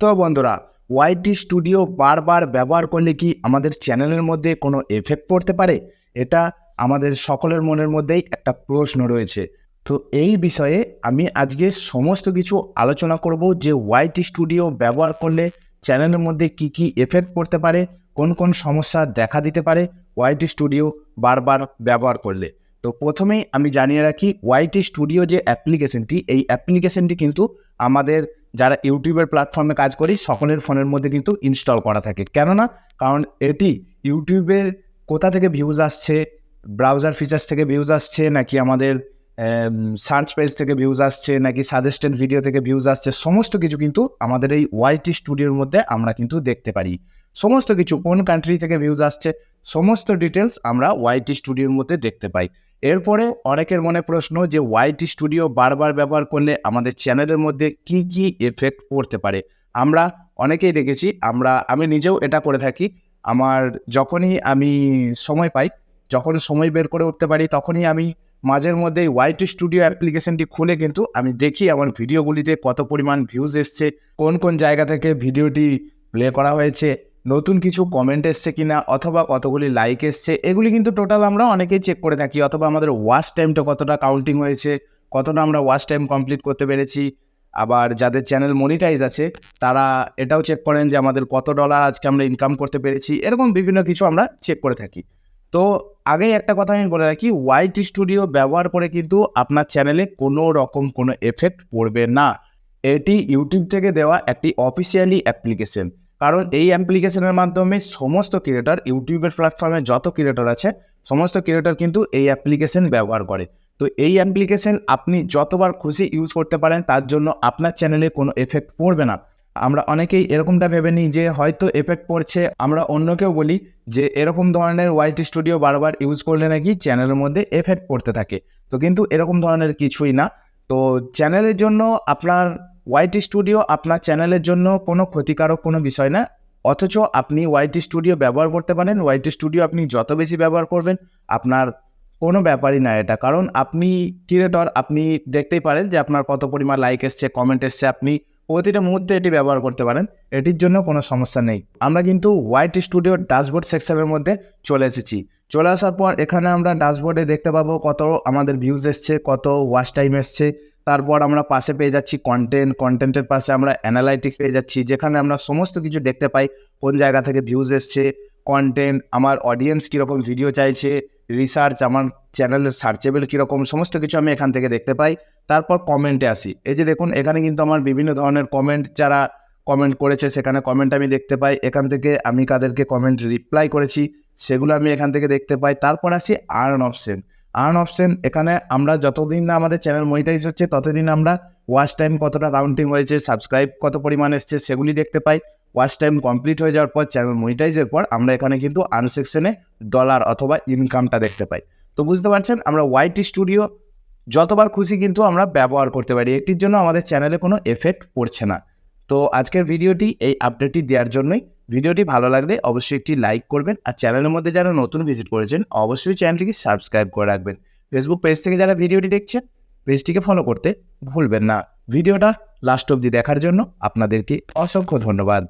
তো বন্ধুরা YT studio বারবার ব্যবহার করলে কি আমাদের চ্যানেলের মধ্যে কোনো এফেক্ট পড়তে পারে? এটা আমাদের সকলের মনের মধ্যেই একটা প্রশ্ন রয়েছে। তো এই বিষয়ে আমি আজকে সমস্ত কিছু আলোচনা করব যে ওয়াইটি স্টুডিও ব্যবহার করলে চ্যানেলের মধ্যে কি কি এফেক্ট পড়তে পারে, কোন কোন সমস্যা দেখা দিতে পারে ওয়াইটি স্টুডিও বারবার ব্যবহার করলে। তো প্রথমেই আমি জানিয়ে রাখি ওয়াইটি স্টুডিও যে অ্যাপ্লিকেশনটি এই অ্যাপ্লিকেশনটি কিন্তু আমাদের যারা ইউটিউবের প্ল্যাটফর্মে কাজ করি, সকলের ফোনের মধ্যে কিন্তু ইনস্টল করা থাকে। কেননা, কারণ এটি ইউটিউবের কোথা থেকে ভিউজ আসছে ব্রাউজার ফিচার্স থেকে ভিউজ আসছে, নাকি আমাদের সার্চ পেজ থেকে ভিউজ আসছে, নাকি সাজেস্টেড ভিডিও থেকে ভিউজ আসছে, সমস্ত কিছু কিন্তু আমাদের এই ওয়াইটি স্টুডিওর মধ্যে আমরা কিন্তু দেখতে পারি। সমস্ত কিছু, কোন কান্ট্রি থেকে ভিউজ আসছে, সমস্ত ডিটেলস আমরা ওয়াইটি স্টুডিওর মধ্যে দেখতে পাই। এরপরে অনেকের মনে প্রশ্ন যে ওয়াইটি স্টুডিও বারবার ব্যবহার করলে আমাদের চ্যানেলের মধ্যে কি কি এফেক্ট পড়তে পারে? আমরা অনেকেই দেখেছি, আমরা, আমি নিজেও এটা করে থাকি। আমার যখনই আমি সময় পাই, যখন সময় বের করে উঠতে পারি, তখনই আমি মাঝের মধ্যে ওয়াইটি স্টুডিও অ্যাপ্লিকেশনটি খুলে কিন্তু আমি দেখি আমার ভিডিওগুলিতে কত পরিমাণ ভিউজ এসছে, কোন কোন জায়গা থেকে ভিডিওটি প্লে করা হয়েছে, নতুন কিছু কমেন্ট এসছে কি না অথবা কতগুলি লাইক এসছে, এগুলি কিন্তু টোটাল আমরা অনেকেই চেক করে থাকি, অথবা আমাদের ওয়াচ টাইমটা কতটা কাউন্টিং হয়েছে, কতটা আমরা ওয়াচ টাইম কমপ্লিট করতে পেরেছি। আবার যাদের চ্যানেল মনিটাইজ আছে, তারা এটাও চেক করেন যে আমাদের কত ডলার আজকে আমরা ইনকাম করতে পেরেছি, এরকম বিভিন্ন কিছু আমরা চেক করে থাকি। তো আগেই একটা কথা আমি বলে রাখি ওয়াইটি স্টুডিও ব্যবহার করে কিন্তু আপনার চ্যানেলে কোনো রকম কোনো এফেক্ট পড়বে না। এটি ইউটিউব থেকে দেওয়া একটি অফিসিয়ালি অ্যাপ্লিকেশন কারণ এই অ্যাপ্লিকেশনের মাধ্যমে সমস্ত ক্রিয়েটার ইউটিউবের প্ল্যাটফর্মে যত ক্রিয়েটার আছে, সমস্ত ক্রিয়েটার কিন্তু এই অ্যাপ্লিকেশন ব্যবহার করে। তো এই অ্যাপ্লিকেশন আপনি যতবার খুশি ইউজ করতে পারেন, তার জন্য আপনার চ্যানেলে কোনো এফেক্ট পড়বে না। আমরা অনেকেই এরকমটা ভেবে নিই যে হয়তো এফেক্ট পড়ছে। আমরা অন্যকেও বলি যে এরকম ধরনের ওয়াইটি স্টুডিও বারবার ইউজ করলে নাকি চ্যানেলের মধ্যে এফেক্ট পড়তে থাকে। তো কিন্তু এরকম ধরনের কিছুই না। তো চ্যানেলের জন্য আপনার ওয়াইটি স্টুডিও আপনার চ্যানেলের জন্য কোনো ক্ষতিকারক কোনো বিষয় না। অথচ আপনি ওয়াইটি স্টুডিও ব্যবহার করতে পারেন। ওয়াইটি স্টুডিও আপনি যত বেশি ব্যবহার করবেন, আপনার কোনো ব্যাপারই না এটা। কারণ আপনি ক্রিয়েটর আপনি দেখতেই পারেন যে আপনার কত পরিমাণ লাইক এসছে কমেন্ট এসছে, আপনি প্রতিটা মুহূর্তে এটি ব্যবহার করতে পারেন, এটির জন্য কোনো সমস্যা নেই। আমরা কিন্তু হোয়াইট স্টুডিও ড্যাশবোর্ড সেকশনের মধ্যে চলে এসেছি। চলে আসার পর এখানে আমরা ড্যাশবোর্ডে দেখতে পাবো কত আমাদের ভিউজ এসছে, কত ওয়াচ টাইম এসছে। তারপর আমরা পাশে পেয়ে যাচ্ছি কন্টেন্ট কন্টেন্টের পাশে আমরা অ্যানালাইটিক্স পেয়ে যাচ্ছি, যেখানে আমরা সমস্ত কিছু দেখতে পাই, কোন জায়গা থেকে ভিউজ এসছে কন্টেন্ট আমার অডিয়েন্স কীরকম ভিডিও চাইছে রিসার্চ আমার চ্যানেলের সার্চেবল কীরকম, সমস্ত কিছু আমি এখান থেকে দেখতে পাই। তারপর কমেন্টে আসি। এই যে দেখুন, এখানে কিন্তু আমার বিভিন্ন ধরনের কমেন্ট যারা কমেন্ট করেছে, সেখানে কমেন্ট আমি দেখতে পাই। এখান থেকে আমি কাদেরকে কমেন্ট রিপ্লাই করেছি, সেগুলো আমি এখান থেকে দেখতে পাই। তারপর আসি আর্ন অপশন আর্ন অপশন এখানে আমরা যতদিন না আমাদের চ্যানেল মনিটাইজ হচ্ছে, ততদিন আমরা ওয়াচ টাইম কতটা কাউন্টিং হয়েছে সাবস্ক্রাইব কত পরিমাণ এসছে, সেগুলি দেখতে পাই। ওয়াচ টাইম কমপ্লিট হয়ে যাওয়ার পর চ্যানেল মনিটাইজের পর আমরা এখানে কিন্তু আর্ন সেকশনে ডলার অথবা ইনকামটা দেখতে পাই। তো বুঝতে পারছেন? আমরা ওয়াইটি স্টুডিও যতবার খুশি কিন্তু আমরা ব্যবহার করতে পারি। এটির জন্য আমাদের চ্যানেলে কোনো এফেক্ট পড়ছে না। তো আজকের ভিডিওটি এই আপডেটটি দেওয়ার জন্যই। ভিডিওটি ভালো লাগলে অবশ্যই একটি লাইক করবেন আর চ্যানেলের মধ্যে যারা নতুন ভিজিট করেছেন, অবশ্যই চ্যানেলটিকে সাবস্ক্রাইব করে রাখবেন। ফেসবুক পেজ থেকে যারা ভিডিওটি দেখছেন পেজটিকে ফলো করতে ভুলবেন না। ভিডিওটা লাস্ট অবধি দেখার জন্য আপনাদেরকে অসংখ্য ধন্যবাদ।